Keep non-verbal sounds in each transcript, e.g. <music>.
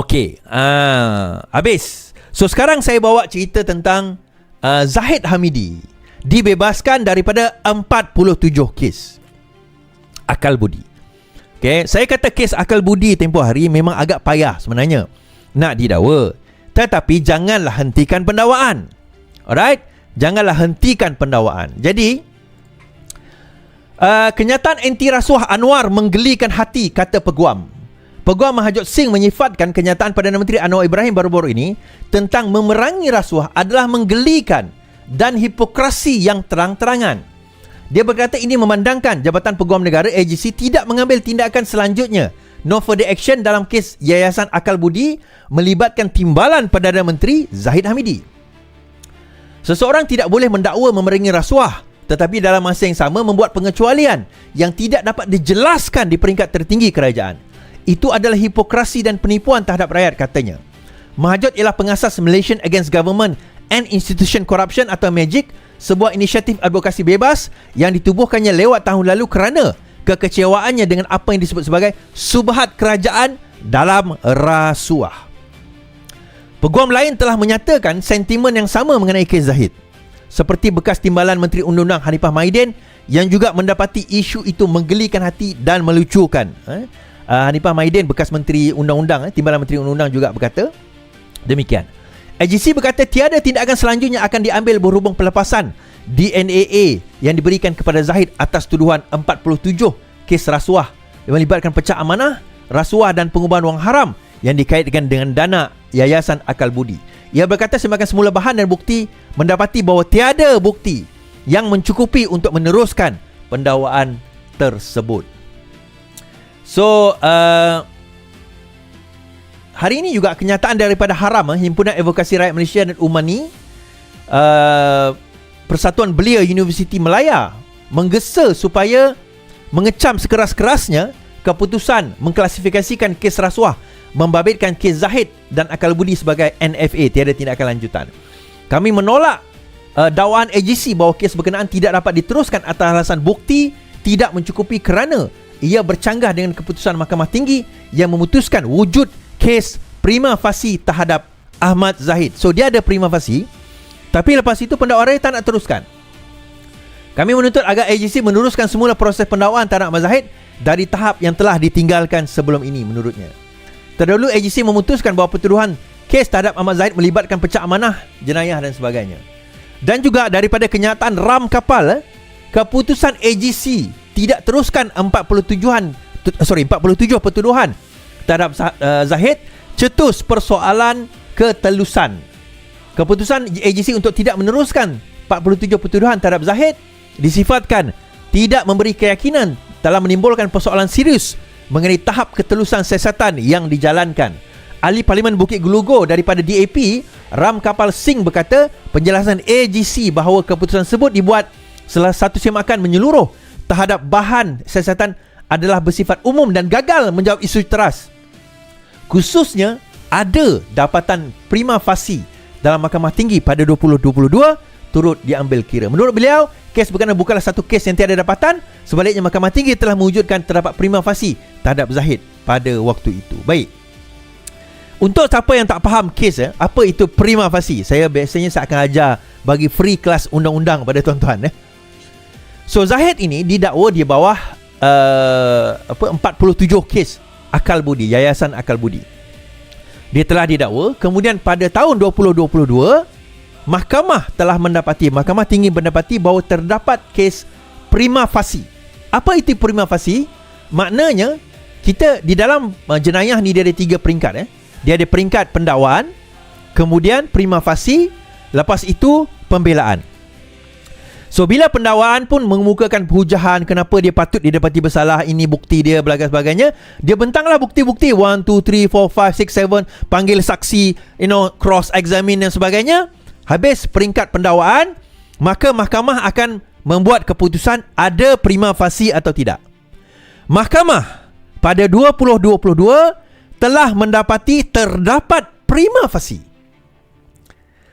Okey, uh, habis. So sekarang saya bawa cerita tentang uh, Zahid Hamidi dibebaskan daripada 47 kes akal budi. Okey, saya kata kes akal budi tempoh hari memang agak payah sebenarnya nak didakwa. Tetapi janganlah hentikan pendakwaan. Alright? Janganlah hentikan pendakwaan. Jadi uh, kenyataan anti rasuah Anwar menggelikan hati kata peguam. Peguam Mahajud Singh menyifatkan kenyataan Perdana Menteri Anwar Ibrahim baru-baru ini tentang memerangi rasuah adalah menggelikan dan hipokrasi yang terang-terangan. Dia berkata ini memandangkan Jabatan Peguam Negara AGC tidak mengambil tindakan selanjutnya no further action dalam kes Yayasan Akal Budi melibatkan timbalan Perdana Menteri Zahid Hamidi. Seseorang tidak boleh mendakwa memerangi rasuah tetapi dalam masa yang sama membuat pengecualian yang tidak dapat dijelaskan di peringkat tertinggi kerajaan. Itu adalah hipokrasi dan penipuan terhadap rakyat katanya. Mahajut ialah pengasas Malaysian Against Government and Institution Corruption atau MAGIC, sebuah inisiatif advokasi bebas yang ditubuhkannya lewat tahun lalu kerana kekecewaannya dengan apa yang disebut sebagai subhat kerajaan dalam rasuah. Peguam lain telah menyatakan sentimen yang sama mengenai kes Zahid. Seperti bekas timbalan Menteri Undang-Undang Hanifah Maidin yang juga mendapati isu itu menggelikan hati dan melucukan. Eh? Uh, Hanifah Maidin bekas menteri undang-undang eh, timbalan menteri undang-undang juga berkata demikian AGC berkata tiada tindakan selanjutnya akan diambil berhubung pelepasan DNAA yang diberikan kepada Zahid atas tuduhan 47 kes rasuah yang melibatkan pecah amanah, rasuah dan pengubahan wang haram yang dikaitkan dengan dana Yayasan Akal Budi. Ia berkata semakin semula bahan dan bukti mendapati bahawa tiada bukti yang mencukupi untuk meneruskan pendakwaan tersebut. So uh, Hari ini juga kenyataan daripada Haram eh, Himpunan Advokasi Rakyat Malaysia dan Umani uh, Persatuan Belia Universiti Melaya Menggesa supaya Mengecam sekeras-kerasnya Keputusan mengklasifikasikan kes rasuah Membabitkan kes Zahid dan Akal Budi sebagai NFA Tiada tindakan lanjutan Kami menolak uh, dakwaan AGC bahawa kes berkenaan tidak dapat diteruskan atas alasan bukti tidak mencukupi kerana ia bercanggah dengan keputusan Mahkamah Tinggi yang memutuskan wujud kes prima facie terhadap Ahmad Zahid. So dia ada prima facie tapi lepas itu pendakwa raya tak nak teruskan. Kami menuntut agar AGC meneruskan semula proses pendakwaan terhadap Ahmad Zahid dari tahap yang telah ditinggalkan sebelum ini menurutnya. Terdahulu AGC memutuskan bahawa pertuduhan kes terhadap Ahmad Zahid melibatkan pecah amanah, jenayah dan sebagainya. Dan juga daripada kenyataan ram kapal, keputusan AGC tidak teruskan 47-an sorry 47 pertuduhan terhadap uh, Zahid cetus persoalan ketelusan. Keputusan AGC untuk tidak meneruskan 47 pertuduhan terhadap Zahid disifatkan tidak memberi keyakinan dalam menimbulkan persoalan serius mengenai tahap ketelusan siasatan yang dijalankan. Ahli Parlimen Bukit Gelugo daripada DAP, Ram Kapal Singh berkata penjelasan AGC bahawa keputusan tersebut dibuat salah satu semakan menyeluruh terhadap bahan siasatan adalah bersifat umum dan gagal menjawab isu teras. Khususnya ada dapatan prima facie dalam mahkamah tinggi pada 2022 turut diambil kira. Menurut beliau, kes berkenaan bukanlah satu kes yang tiada dapatan, sebaliknya mahkamah tinggi telah mewujudkan terdapat prima facie terhadap Zahid pada waktu itu. Baik. Untuk siapa yang tak faham kes eh, apa itu prima facie? Saya biasanya saya akan ajar bagi free kelas undang-undang pada tuan-tuan eh. So Zahid ini didakwa di bawah uh, apa 47 kes akal budi, yayasan akal budi. Dia telah didakwa, kemudian pada tahun 2022 mahkamah telah mendapati, mahkamah tinggi mendapati bahawa terdapat kes prima facie. Apa itu prima facie? Maknanya kita di dalam uh, jenayah ni dia ada tiga peringkat eh. Dia ada peringkat pendakwaan, kemudian prima facie, lepas itu pembelaan. So bila pendakwaan pun mengemukakan hujahan kenapa dia patut didapati bersalah ini bukti dia belaga sebagainya dia bentanglah bukti-bukti. 1 2 3 4 5 6 7 panggil saksi you know cross examine dan sebagainya. Habis peringkat pendakwaan maka mahkamah akan membuat keputusan ada prima facie atau tidak. Mahkamah pada 2022 telah mendapati terdapat prima facie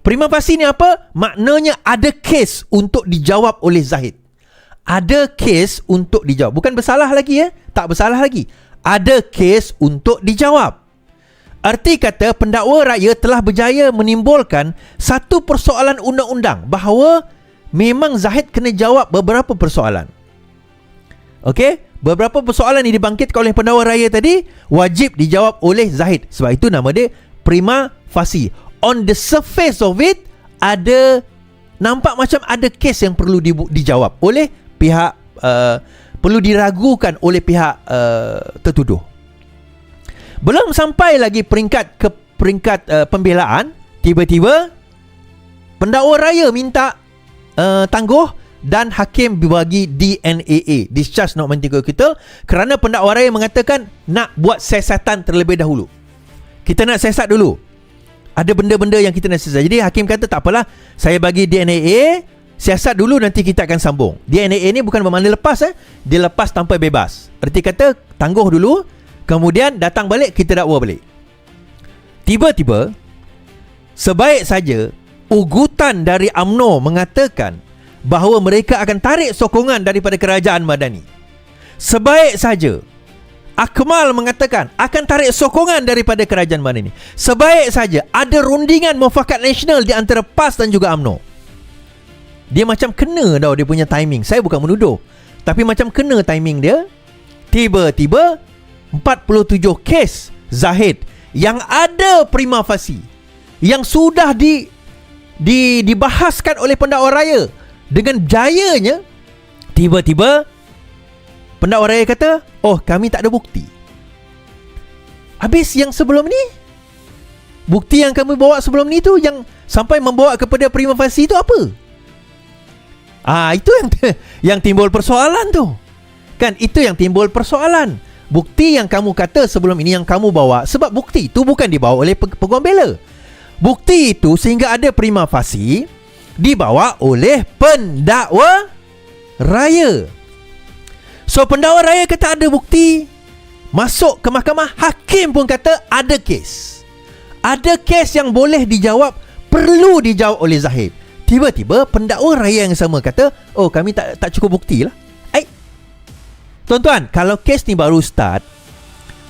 Prima facie ni apa? Maknanya ada kes untuk dijawab oleh Zahid. Ada kes untuk dijawab. Bukan bersalah lagi ya. Tak bersalah lagi. Ada kes untuk dijawab. Arti kata pendakwa raya telah berjaya menimbulkan satu persoalan undang-undang bahawa memang Zahid kena jawab beberapa persoalan. Okey, beberapa persoalan yang dibangkitkan oleh pendakwa raya tadi wajib dijawab oleh Zahid. Sebab itu nama dia prima facie. On the surface of it ada nampak macam ada kes yang perlu di, dijawab oleh pihak uh, perlu diragukan oleh pihak uh, tertuduh. Belum sampai lagi peringkat ke peringkat uh, pembelaan, tiba-tiba pendakwa raya minta uh, tangguh dan hakim bagi DNAA, discharge not mentinggal kita kerana pendakwa raya mengatakan nak buat siasatan terlebih dahulu. Kita nak siasat dulu. Ada benda-benda yang kita nak siasat. Jadi hakim kata tak apalah, saya bagi DNAA, siasat dulu nanti kita akan sambung. DNAA ni bukan bermakna lepas eh, dia lepas tanpa bebas. Erti kata tangguh dulu, Kemudian datang balik kita dakwa balik. Tiba-tiba sebaik saja ugutan dari AMNO mengatakan bahawa mereka akan tarik sokongan daripada kerajaan Madani. Sebaik saja Akmal mengatakan akan tarik sokongan daripada kerajaan Madani. Sebaik saja ada rundingan mufakat nasional di antara PAS dan juga AMNO. Dia macam kena tau dia punya timing. Saya bukan menuduh. Tapi macam kena timing dia. Tiba-tiba 47 kes Zahid yang ada prima facie yang sudah di, di dibahaskan oleh pendakwa raya dengan jayanya tiba-tiba pendakwa raya kata oh kami tak ada bukti. Habis yang sebelum ni? Bukti yang kami bawa sebelum ni tu yang sampai membawa kepada prima facie tu apa? Ah itu yang yang timbul persoalan tu. Kan itu yang timbul persoalan. Bukti yang kamu kata sebelum ini yang kamu bawa Sebab bukti itu bukan dibawa oleh peguam bela. Bukti itu sehingga ada prima facie Dibawa oleh pendakwa raya So pendakwa raya kata ada bukti Masuk ke mahkamah Hakim pun kata ada kes. Ada kes yang boleh dijawab Perlu dijawab oleh Zahid. Tiba-tiba pendakwa raya yang sama kata Oh kami tak tak cukup bukti lah. Tuan-tuan, kalau kes ni baru start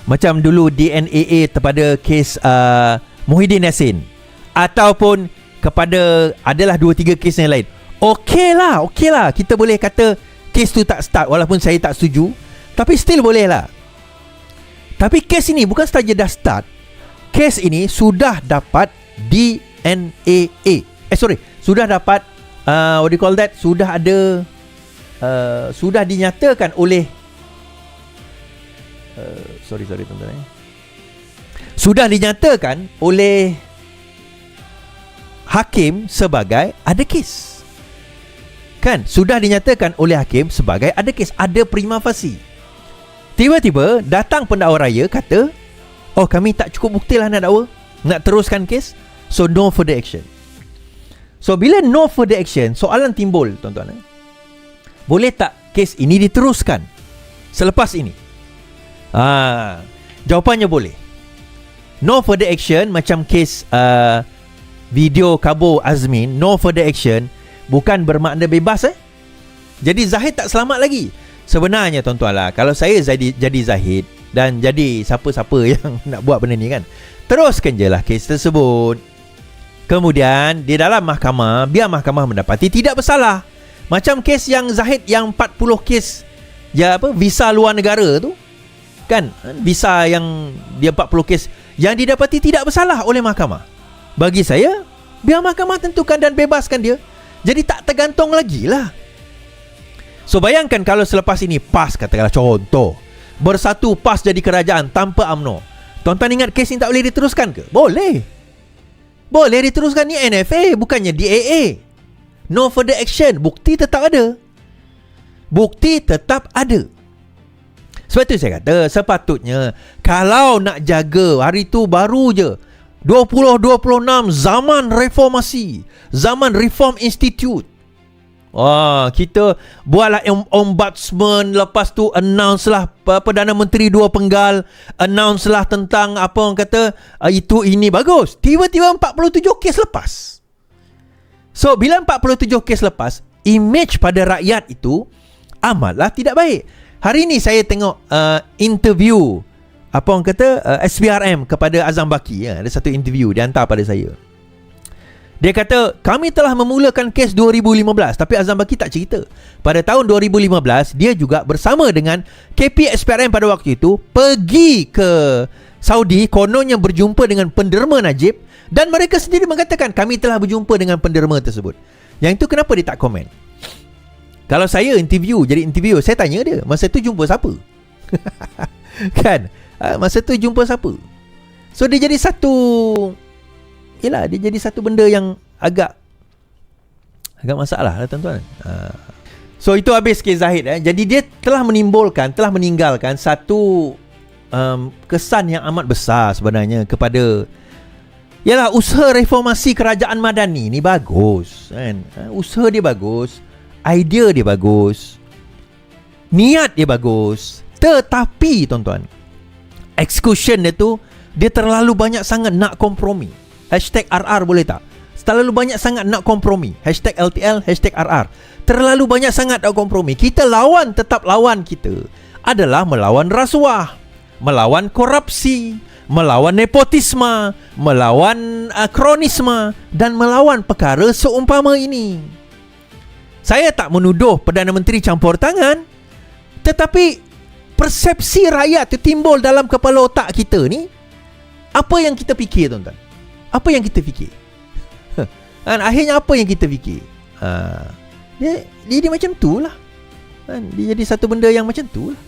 Macam dulu DNAA kepada kes uh, Muhyiddin Yassin Ataupun kepada Adalah 2-3 kes yang lain. Okey lah, okey lah. Kita boleh kata Kes tu tak start Walaupun saya tak setuju Tapi still boleh lah Tapi kes ini bukan saja dah start Kes ini sudah dapat DNAA Eh sorry Sudah dapat uh, What do you call that Sudah ada uh, Sudah dinyatakan oleh Uh, sorry sorry tuan-tuan eh. Sudah dinyatakan oleh hakim sebagai ada kes. Kan? Sudah dinyatakan oleh hakim sebagai ada kes, ada prima facie. Tiba-tiba datang pendakwa raya kata, "Oh, kami tak cukup bukti lah nak dakwa. Nak teruskan kes. So no further action." So bila no further action, soalan timbul tuan-tuan eh. Boleh tak kes ini diteruskan selepas ini? Ah, jawapannya boleh. No further action macam kes uh, video kabur Azmin, no further action bukan bermakna bebas eh. Jadi Zahid tak selamat lagi. Sebenarnya tuan-tuan lah, kalau saya jadi, jadi Zahid dan jadi siapa-siapa <laughs> yang nak buat benda ni kan, teruskan je lah kes tersebut. Kemudian di dalam mahkamah, biar mahkamah mendapati tidak bersalah. Macam kes yang Zahid yang 40 kes ya apa visa luar negara tu kan visa yang dia 40 kes yang didapati tidak bersalah oleh mahkamah bagi saya biar mahkamah tentukan dan bebaskan dia jadi tak tergantung lagi lah. So bayangkan kalau selepas ini PAS katakanlah contoh bersatu PAS jadi kerajaan tanpa UMNO. Tuan-tuan ingat kes ini tak boleh diteruskan ke? boleh. Boleh diteruskan ni NFA bukannya DAA no further action. Bukti tetap ada. Bukti tetap ada. Sebab tu saya kata sepatutnya kalau nak jaga hari tu baru je 2026 zaman reformasi, zaman reform institute. Wah, kita buatlah ombudsman lepas tu announce lah Perdana Menteri dua penggal announce lah tentang apa orang kata uh, itu ini bagus. Tiba-tiba 47 kes lepas. So, bila 47 kes lepas, image pada rakyat itu amatlah tidak baik. Hari ini saya tengok uh, interview apa orang kata uh, SPRM kepada Azam Baki ya. Ada satu interview dia hantar pada saya. Dia kata kami telah memulakan kes 2015 tapi Azam Baki tak cerita. Pada tahun 2015 dia juga bersama dengan KP SPRM pada waktu itu pergi ke Saudi kononnya berjumpa dengan penderma Najib dan mereka sendiri mengatakan kami telah berjumpa dengan penderma tersebut. Yang itu kenapa dia tak komen? Kalau saya interview jadi interview saya tanya dia masa tu jumpa siapa? <laughs> kan? Uh, masa tu jumpa siapa? So dia jadi satu Yelah dia jadi satu benda yang agak Agak masalah lah tuan-tuan uh. So itu habis kes Zahid eh. Jadi dia telah menimbulkan Telah meninggalkan satu um, Kesan yang amat besar sebenarnya Kepada Yalah usaha reformasi kerajaan madani ni bagus kan? Uh, usaha dia bagus Idea dia bagus Niat dia bagus Tetapi tuan-tuan Execution dia tu Dia terlalu banyak sangat nak kompromi. Hashtag RR boleh tak? Terlalu banyak sangat nak kompromi. Hashtag LTL Hashtag RR Terlalu banyak sangat nak kompromi. Kita lawan tetap lawan kita Adalah melawan rasuah Melawan korupsi Melawan nepotisme Melawan uh, kronisme Dan melawan perkara seumpama ini. Saya tak menuduh Perdana Menteri campur tangan Tetapi Persepsi rakyat itu timbul dalam kepala otak kita ni Apa yang kita fikir tuan-tuan? Apa yang kita fikir? <laughs> kan, akhirnya apa yang kita fikir? Ha, dia, dia, dia macam tu lah kan, Dia jadi satu benda yang macam tu lah